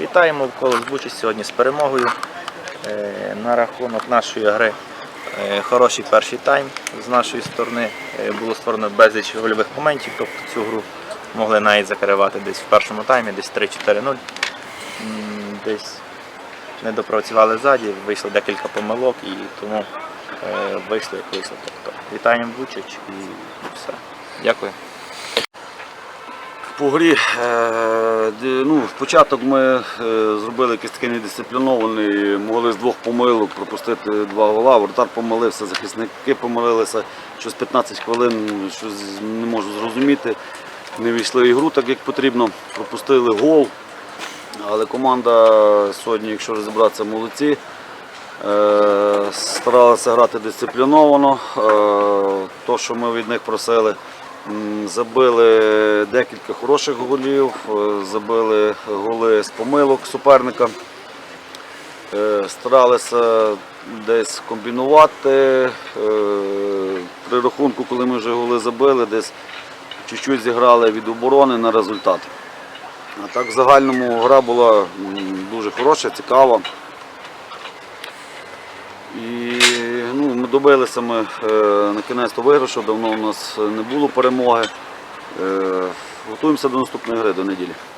Вітаємо в колос Бучі сьогодні з перемогою. Е, На рахунок нашої гри е, хороший перший тайм з нашої сторони. Е, Було створено безліч гольових моментів, тобто цю гру могли навіть закривати десь в першому таймі, десь 3-4-0. Десь не допрацювали ззаді, вийшло декілька помилок і тому вийшло як вийшло. Тобто, вітаємо Бучич і все. Дякую. По грі, е, ну, в ми е, зробили якийсь такий недисциплінований, могли з двох помилок пропустити два гола. Вратар помилився, захисники помилилися. Щось 15 хвилин, щось не можу зрозуміти. Не війшли в ігру так, як потрібно. Пропустили гол. Але команда сьогодні, якщо розібратися, молодці. Е, Старалися грати дисципліновано. То, що ми від них просили. Забили декілька хороших голів, е, забили голи з помилок суперника. Е, Старалися десь комбінувати. Е, При рахунку, коли ми вже голи забили, десь чуть-чуть зіграли від оборони на результат. А так в загальному гра була дуже хороша, цікава. І добилися ми е, на кінець-то виграшу, давно у нас не було перемоги. Е, готуємося до наступної гри, до неділі.